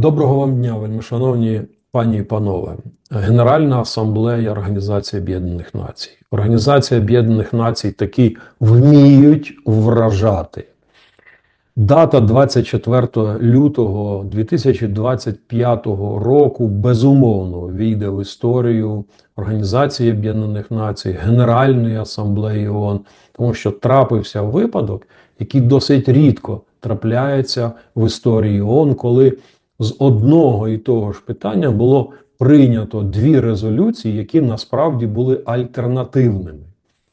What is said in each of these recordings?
Доброго вам дня, вельми шановні пані і панове. Генеральна асамблея Організації Об'єднаних Націй. Організація Об'єднаних Націй таки вміють вражати. Дата 24 лютого 2025 року безумовно війде в історію Організації Об'єднаних Націй, Генеральної асамблеї ООН, тому що трапився випадок, який досить рідко трапляється в історії ООН, коли з одного і того ж питання було прийнято дві резолюції, які насправді були альтернативними.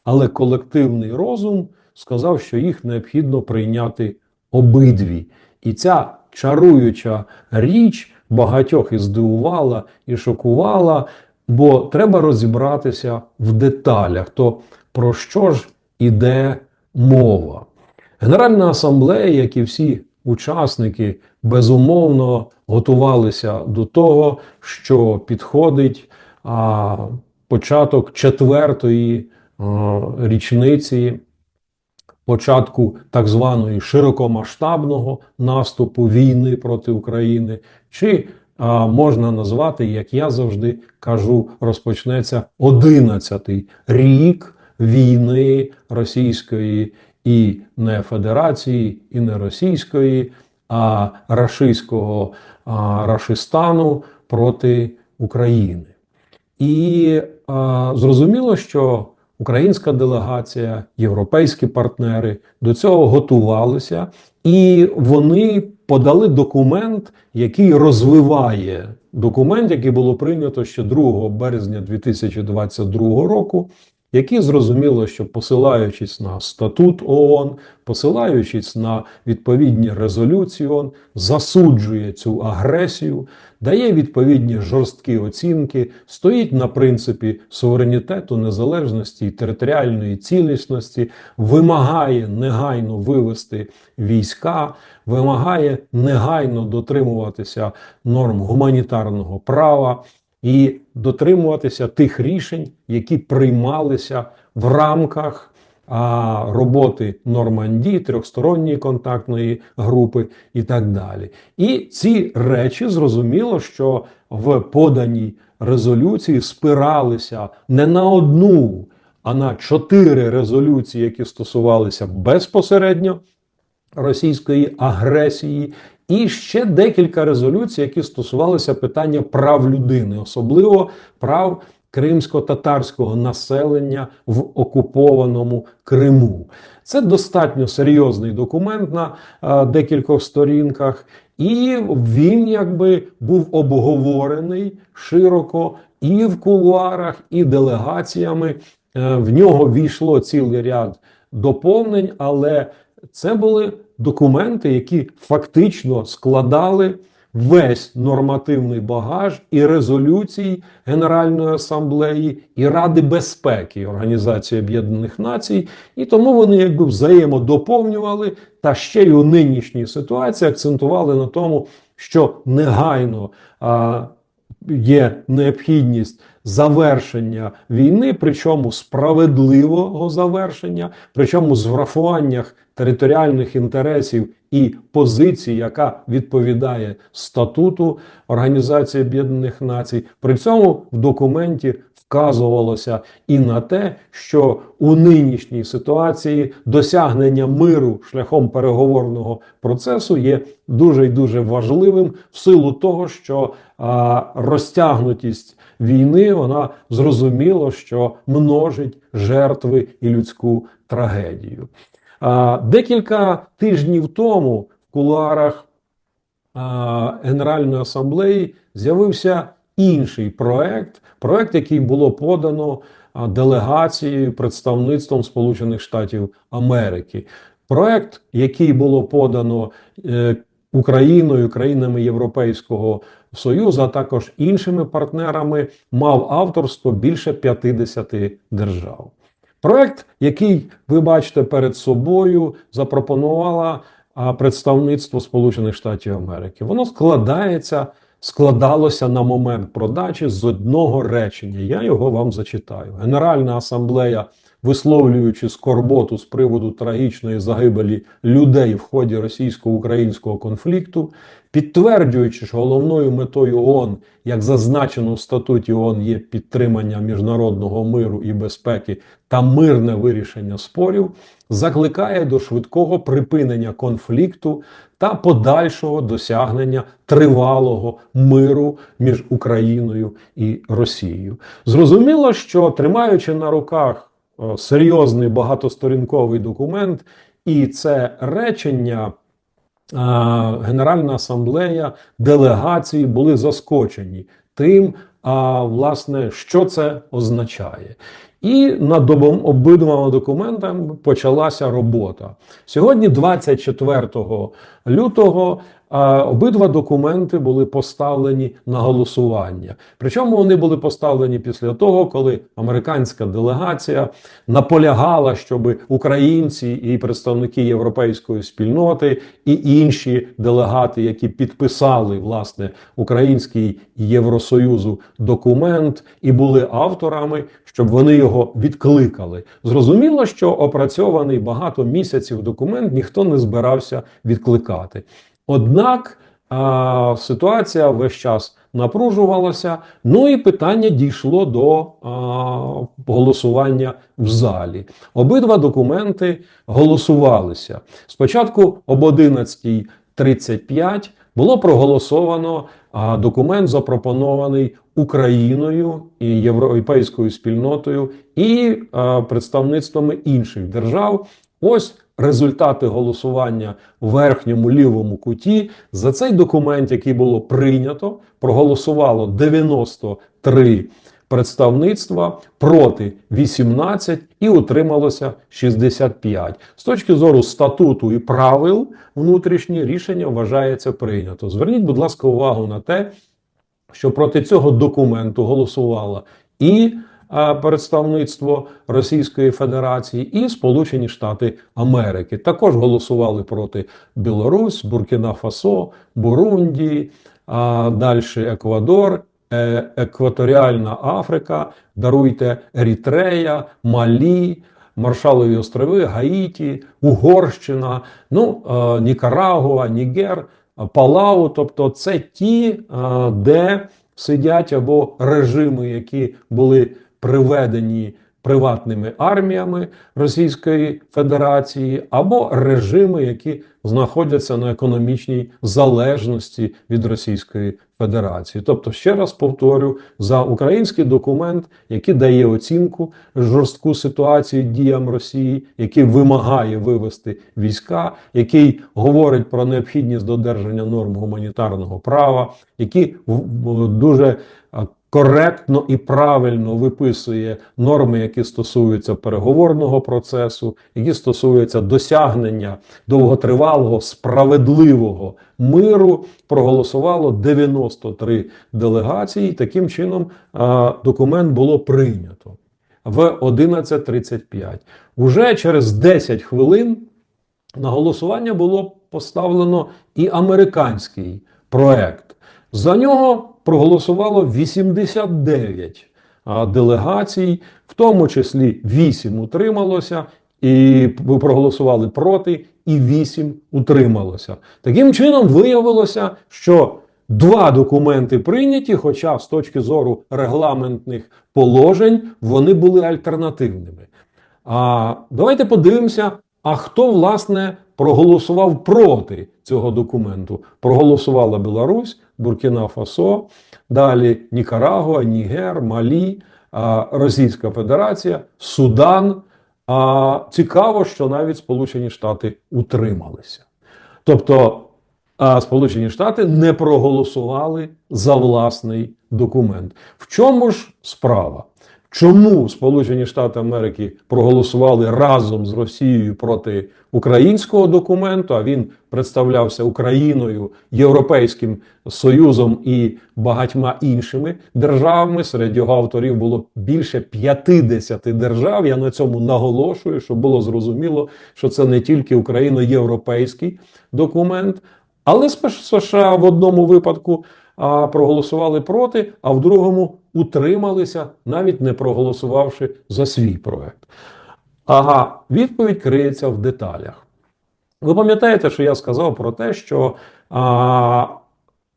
Але колективний розум сказав, що їх необхідно прийняти обидві. І ця чаруюча річ багатьох і здивувала, і шокувала, бо треба розібратися в деталях, то про що ж іде мова. Генеральна асамблея, як і всі учасники, безумовно готувалися до того, що підходить а, початок четвертої а, річниці початку так званої широкомасштабного наступу війни проти України, чи а, можна назвати, як я завжди кажу, розпочнеться 11-й рік війни Російської і не Федерації, і не Російської, а Рашистського Рашистану проти України. І а, зрозуміло, що українська делегація, європейські партнери до цього готувалися, і вони подали документ, який розвиває документ, який було прийнято ще 2 березня 2022 року. Які зрозуміло, що посилаючись на статут ООН, посилаючись на відповідні резолюції ООН, засуджує цю агресію, дає відповідні жорсткі оцінки, стоїть на принципі суверенітету, незалежності і територіальної цілісності, вимагає негайно вивести війська, вимагає негайно дотримуватися норм гуманітарного права і дотримуватися тих рішень, які приймалися в рамках а, роботи Нормандії, трьохсторонньої контактної групи і так далі. І ці речі зрозуміло, що в поданій резолюції спиралися не на одну, а на чотири резолюції, які стосувалися безпосередньо російської агресії. І ще декілька резолюцій, які стосувалися питання прав людини, особливо прав кримсько-татарського населення в окупованому Криму. Це достатньо серйозний документ на а, декількох сторінках, і він якби був обговорений широко і в кулуарах, і делегаціями. Е, в нього війшло цілий ряд доповнень, але це були документи, які фактично складали весь нормативний багаж і резолюцій Генеральної асамблеї і Ради безпеки Організації Об'єднаних Націй, і тому вони якби взаємодоповнювали та ще й у нинішній ситуації акцентували на тому, що негайно а, є необхідність завершення війни, причому справедливого завершення, причому з врахуваннях територіальних інтересів і позицій, яка відповідає статуту Організації Об'єднаних Націй. При цьому в документі вказувалося і на те, що у нинішній ситуації досягнення миру шляхом переговорного процесу є дуже і дуже важливим в силу того, що а, розтягнутість війни вона зрозуміло, що множить жертви і людську трагедію. А, Декілька тижнів тому в кулуарах а, Генеральної асамблеї з'явився інший проект, проект, який було подано делегацією представництвом Сполучених Штатів Америки. Проект, який було подано е, Україною, країнами Європейського Союзу, а також іншими партнерами, мав авторство більше 50 держав. Проект, який ви бачите перед собою, запропонувала представництво Сполучених Штатів Америки. Воно складається, складалося на момент продачі з одного речення. Я його вам зачитаю. Генеральна асамблея висловлюючи скорботу з приводу трагічної загибелі людей в ході російсько-українського конфлікту, підтверджуючи, що головною метою ООН, як зазначено в статуті ООН, є підтримання міжнародного миру і безпеки та мирне вирішення спорів, закликає до швидкого припинення конфлікту та подальшого досягнення тривалого миру між Україною і Росією. Зрозуміло, що тримаючи на руках серйозний багатосторінковий документ, і це речення. Генеральна асамблея делегації були заскочені тим, власне, що це означає. І над обидвома документами почалася робота. Сьогодні, 24 лютого, обидва документи були поставлені на голосування. Причому вони були поставлені після того, коли американська делегація наполягала, щоб українці і представники європейської спільноти і інші делегати, які підписали власне український Євросоюзу документ і були авторами, щоб вони його відкликали. Зрозуміло, що опрацьований багато місяців документ ніхто не збирався відкликати. Однак а, ситуація весь час напружувалася. Ну і питання дійшло до а, голосування в залі. Обидва документи голосувалися. Спочатку об 11.35 було проголосовано а, документ, запропонований Україною і європейською спільнотою і а, представництвами інших держав. Ось результати голосування в верхньому лівому куті. За цей документ, який було прийнято, проголосувало 93 представництва проти 18 і утрималося 65. З точки зору статуту і правил внутрішнє рішення вважається прийнято. Зверніть, будь ласка, увагу на те, що проти цього документу голосувало і представництво Російської Федерації, і Сполучені Штати Америки. Також голосували проти Білорусь, Буркіна Фасо, Бурунді, далі Еквадор. е, Екваторіальна Африка, даруйте Ерітрея, Малі, Маршалові острови, Гаїті, Угорщина, ну, е, Нікарагуа, Нігер, е, Палау. Тобто, це ті, е, де сидять або режими, які були приведені приватними арміями Російської Федерації, або режими, які знаходяться на економічній залежності від Російської Федерації. Тобто, ще раз повторю, за український документ, який дає оцінку жорстку ситуацію діям Росії, який вимагає вивести війська, який говорить про необхідність додержання норм гуманітарного права, який дуже коректно і правильно виписує норми, які стосуються переговорного процесу, які стосуються досягнення довготривалого справедливого миру, проголосувало 93 делегації. Таким чином документ було прийнято в 11.35. Уже через 10 хвилин на голосування було поставлено і американський проект. За нього проголосувало 89 делегацій, в тому числі 8 утрималося, і проголосували проти, і 8 утрималося. Таким чином виявилося, що два документи прийняті, хоча з точки зору регламентних положень вони були альтернативними. А давайте подивимося, а хто власне проголосував проти цього документу. Проголосувала Білорусь, Буркіна Фасо, далі Нікарагуа, Нігер, Малі, Російська Федерація, Судан. А цікаво, що навіть Сполучені Штати утрималися. Тобто Сполучені Штати не проголосували за власний документ. В чому ж справа? Чому Сполучені Штати Америки проголосували разом з Росією проти українського документу? А він представлявся Україною, Європейським Союзом і багатьма іншими державами. Серед його авторів було більше 50 держав. Я на цьому наголошую, щоб було зрозуміло, що це не тільки україно-європейський документ, але США в одному випадку проголосували проти, а в другому утрималися, навіть не проголосувавши за свій проект. Ага, відповідь криється в деталях. Ви пам'ятаєте, що я сказав про те, що а,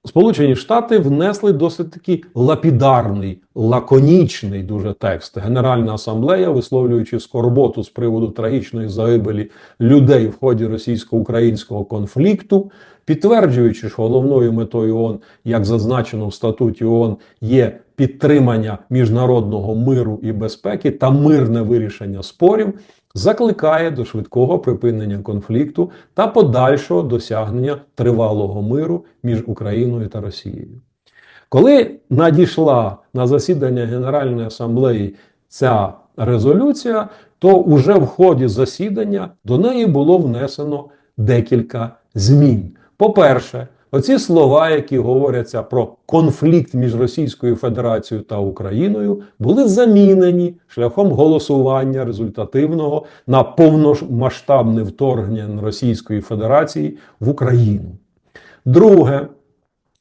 Сполучені Штати внесли досить таки лапідарний, лаконічний дуже текст. Генеральна асамблея, висловлюючи скорботу з приводу трагічної загибелі людей в ході російсько-українського конфлікту, підтверджуючи, що головною метою ООН, як зазначено в статуті ООН, є підтримання міжнародного миру і безпеки та мирне вирішення спорів, закликає до швидкого припинення конфлікту та подальшого досягнення тривалого миру між Україною та Росією. Коли надійшла на засідання Генеральної асамблеї ця резолюція, то уже в ході засідання до неї було внесено декілька змін. По-перше, оці слова, які говоряться про конфлікт між Російською Федерацією та Україною, були замінені шляхом голосування результативного на повномасштабне вторгнення Російської Федерації в Україну. Друге,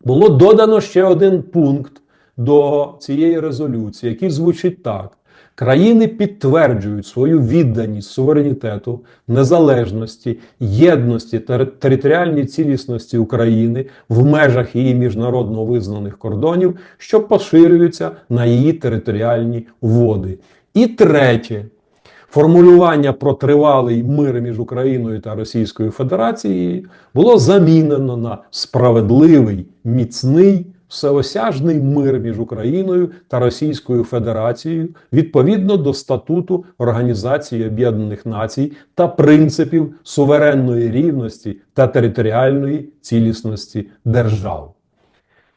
було додано ще один пункт до цієї резолюції, який звучить так: країни підтверджують свою відданість суверенітету, незалежності, єдності та територіальній цілісності України в межах її міжнародно визнаних кордонів, що поширюються на її територіальні води. І третє. Формулювання про тривалий мир між Україною та Російською Федерацією було замінено на справедливий, міцний, всеосяжний мир між Україною та Російською Федерацією відповідно до статуту Організації Об'єднаних Націй та принципів суверенної рівності та територіальної цілісності держав.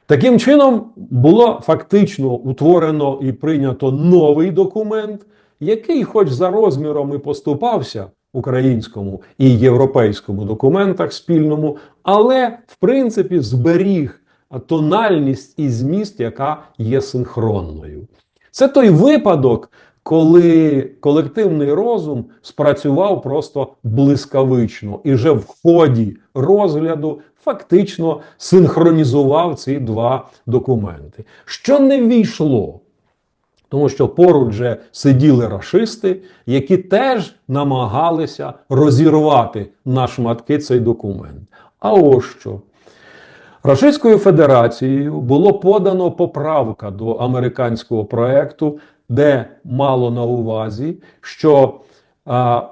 Таким чином було фактично утворено і прийнято новий документ, який, хоч за розміром і поступався українському і європейському документах спільному, але в принципі зберіг тональність і зміст, яка є синхронною. Це той випадок, коли колективний розум спрацював просто блискавично і вже в ході розгляду фактично синхронізував ці два документи. Що не війшло? Тому що поруч же сиділи рашисти, які теж намагалися розірвати на шматки цей документ. А ось що. Російською Федерацією було подано поправка до американського проекту, де мало на увазі, що а,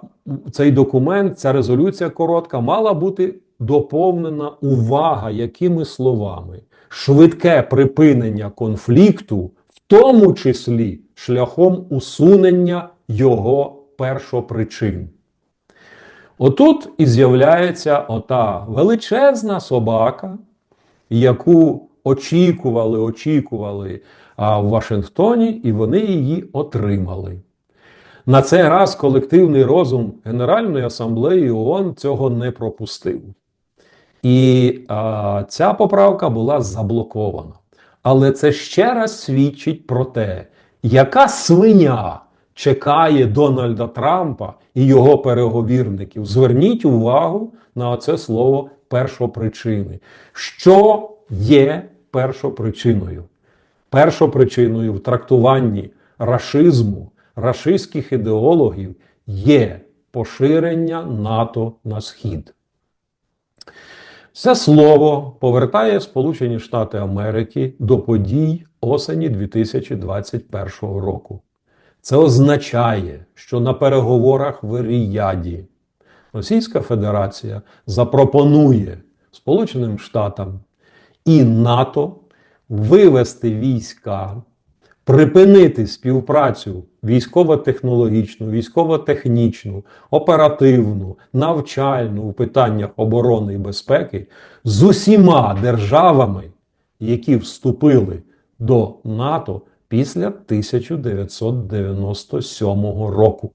цей документ, ця резолюція коротка, мала бути доповнена увага, якими словами швидке припинення конфлікту, в тому числі шляхом усунення його першопричин. Отут і з'являється ота величезна собака яку очікували, очікували в Вашингтоні, і вони її отримали. На цей раз колективний розум Генеральної асамблеї ООН цього не пропустив. І а, ця поправка була заблокована. Але це ще раз свідчить про те, яка свиня чекає Дональда Трампа і його переговірників. Зверніть увагу на це слово першопричини. Що є першопричиною? Першопричиною в трактуванні рашизму, рашистських ідеологів є поширення НАТО на схід. Це слово повертає Сполучені Штати Америки до подій осені 2021 року. Це означає, що на переговорах в Ріяді Російська Федерація запропонує Сполученим Штатам і НАТО вивести війська, припинити співпрацю військово-технологічну, військово-технічну, оперативну, навчальну у питаннях оборони і безпеки з усіма державами, які вступили до НАТО після 1997 року.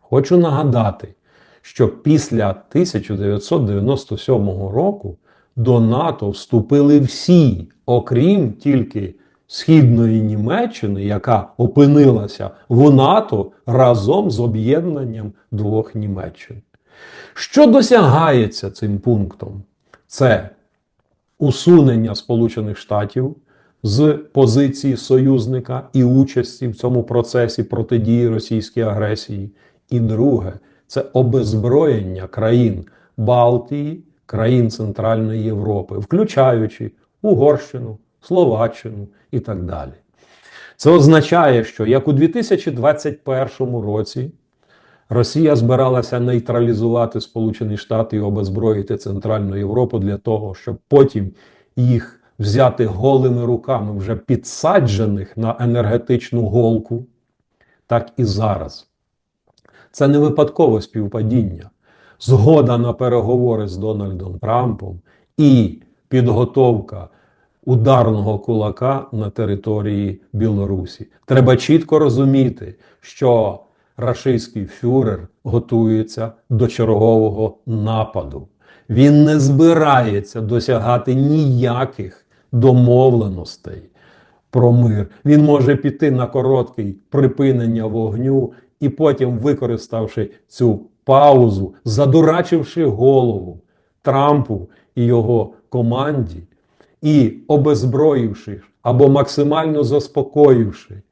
Хочу нагадати, що після 1997 року до НАТО вступили всі, окрім тільки Східної Німеччини, яка опинилася в НАТО разом з об'єднанням двох Німеччин. Що досягається цим пунктом? Це усунення Сполучених Штатів з позиції союзника і участі в цьому процесі протидії російській агресії І друге це обезброєння країн Балтії, країн Центральної Європи, включаючи Угорщину, Словаччину і так далі. Це означає, що як у 2021 році Росія збиралася нейтралізувати Сполучені Штати і обезброїти Центральну Європу для того, щоб потім їх взяти голими руками, вже підсаджених на енергетичну голку, так і зараз. Це не випадкове співпадіння. Згода на переговори з Дональдом Трампом і підготовка ударного кулака на території Білорусі. Треба чітко розуміти, що рашистський фюрер готується до чергового нападу. Він не збирається досягати ніяких домовленостей про мир. Він може піти на короткий припинення вогню і потім, використавши цю паузу, задурачивши голову Трампу і його команді, і обезброївши або максимально заспокоївши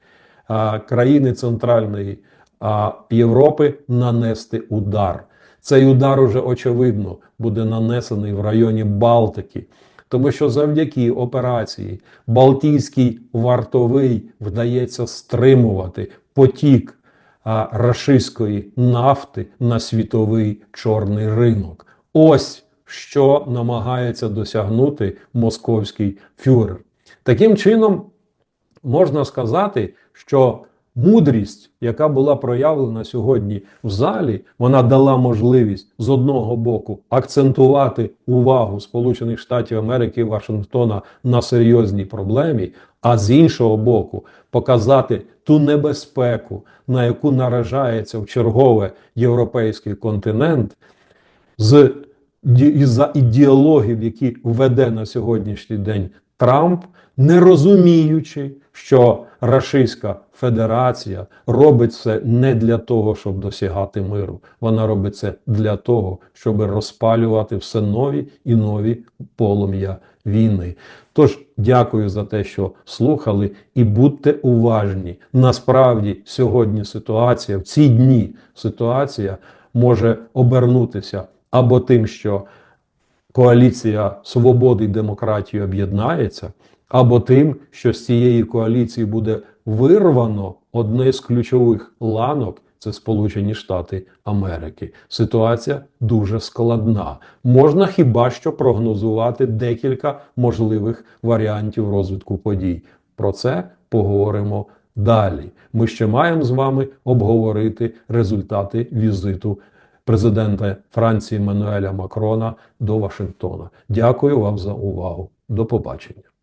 а, країни Центральної а, Європи, нанести удар. Цей удар уже очевидно буде нанесений в районі Балтики. Тому що завдяки операції Балтійський вартовий вдається стримувати потік а, рашистської нафти на світовий чорний ринок. Ось що намагається досягнути московський фюрер. Таким чином, можна сказати, що мудрість, яка була проявлена сьогодні в залі, вона дала можливість з одного боку акцентувати увагу Сполучених Штатів Америки і Вашингтона на серйозній проблемі, а з іншого боку, показати ту небезпеку, на яку наражається в чергове європейський континент, з із-за ідеологів, які веде на сьогоднішній день Трамп, не розуміючи, що Рашистська Федерація робить це не для того, щоб досягати миру. Вона робить це для того, щоб розпалювати все нові і нові полум'я війни. Тож дякую за те, що слухали, і будьте уважні. Насправді, сьогодні ситуація в ці дні ситуація може обернутися або тим, що коаліція свободи і демократії об'єднається, або тим, що з цієї коаліції буде вирвано одне з ключових ланок. Це Сполучені Штати Америки. Ситуація дуже складна. Можна хіба що прогнозувати декілька можливих варіантів розвитку подій. Про це поговоримо далі. Ми ще маємо з вами обговорити результати візиту президента Франції Мануеля Макрона до Вашингтона. Дякую вам за увагу. До побачення.